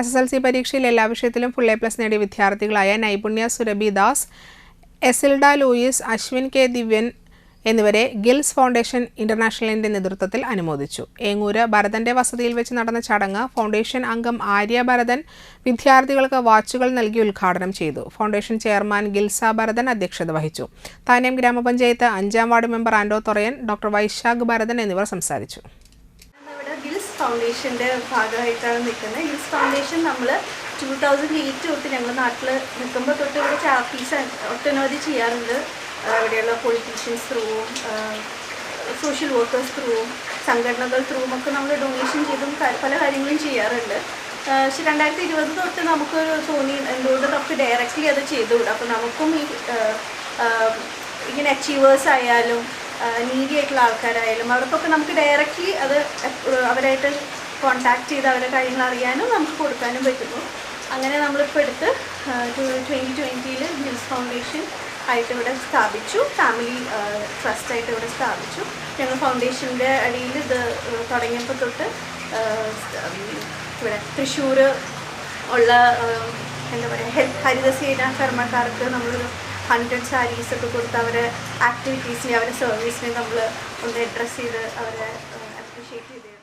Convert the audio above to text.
S S L C പരീക്ഷയിൽ എല്ലാ വിഷയത്തിലും ഫുൾ എ പ്ലസ് നേടിയ വിദ്യാർത്ഥികളായ നൈപുണ്യ സുരഭി ദാസ് എസിൽഡ ലൂയിസ് അശ്വിൻ കെ ദിവ്യൻ എന്നിവരെ ഗിൽസ് ഫൗണ്ടേഷൻ ഇന്റർനാഷണലിന്റെ നേതൃത്വത്തിൽ അനുമോദിച്ചു. ഏങ്ങൂര് ഭരതന്റെ വസതിയിൽ വെച്ച് നടന്ന ചടങ്ങ് ഫൗണ്ടേഷൻ അംഗം ആര്യ ഭരതൻ വിദ്യാർത്ഥികൾക്ക് വാച്ചുകൾ നൽകി ഉദ്ഘാടനം ചെയ്തു. ഫൗണ്ടേഷൻ ചെയർമാൻ ഗിൽസ ഭരതൻ അധ്യക്ഷത വഹിച്ചു. താനേം ഗ്രാമപഞ്ചായത്ത് അഞ്ചാം വാർഡ് മെമ്പർ ആൻഡോ തൊറയൻ ഡോക്ടർ വൈശാഖ് ഭരതൻ എന്നിവർ സംസാരിച്ചു. ഫൗണ്ടേഷന്റെ ഭാഗമായിട്ടാണ് നിൽക്കുന്നത്. യൂസ് ഫൗണ്ടേഷൻ നമ്മൾ ടൂ തൗസൻഡ് എയ്റ്റ് തൊട്ട് ഞങ്ങൾ നാട്ടിൽ നിൽക്കുമ്പോൾ തൊട്ട് ഇവിടെ ചാപ്പീസ് ഒട്ടനവധി ചെയ്യാറുണ്ട്. ഇവിടെയുള്ള പൊളിറ്റീഷ്യൻസ് ത്രൂവും സോഷ്യൽ വർക്കേഴ്സ് ത്രൂവും സംഘടനകൾ ത്രൂവും ഒക്കെ നമ്മൾ ഡൊണേഷൻ ചെയ്തും പല കാര്യങ്ങളും ചെയ്യാറുണ്ട്. പക്ഷേ രണ്ടായിരത്തി ഇരുപത് തൊട്ട് നമുക്ക് തോന്നി എന്തുകൊണ്ട് നമുക്ക് ഡയറക്റ്റ്ലി അത് ചെയ്തുകൂടാ? അപ്പോൾ നമുക്കും ഈ ഇങ്ങനെ അച്ചീവേഴ്സ് ആയാലും നീഡി ആയിട്ടുള്ള ആൾക്കാരായാലും അവർക്കൊക്കെ നമുക്ക് ഡയറക്റ്റ്ലി അത് അവരായിട്ട് കോണ്ടാക്ട് ചെയ്ത് അവരുടെ കാര്യങ്ങൾ അറിയാനും നമുക്ക് കൊടുക്കാനും പറ്റുന്നു. അങ്ങനെ നമ്മളിപ്പോൾ എടുത്ത് ട്വന്റി ട്വന്റിയിൽ ഹിൽസ് ഫൗണ്ടേഷൻ ആയിട്ട് ഇവിടെ സ്ഥാപിച്ചു. ഫാമിലി ട്രസ്റ്റ് ആയിട്ട് ഇവിടെ സ്ഥാപിച്ചു. ഞങ്ങൾ ഫൗണ്ടേഷന്റെ അടിയിൽ ഇത് തുടങ്ങിയപ്പോൾ തൊട്ട് ഇവിടെ തൃശ്ശൂർ ഉള്ള എന്താ പറയുക ഹെൽത്ത് ഹരിതസേന കർമ്മക്കാർക്ക് നമ്മളൊരു ഹൺഡ്രഡ് സാരീസ് ഒക്കെ കൊടുത്ത് അവരെ ആക്ടിവിറ്റീസിനെ അവരെ സർവീസിനെ നമ്മൾ ഒന്ന് അഡ്രസ്സ് ചെയ്ത് അവരെ അപ്രീഷിയേറ്റ് ചെയ്ത്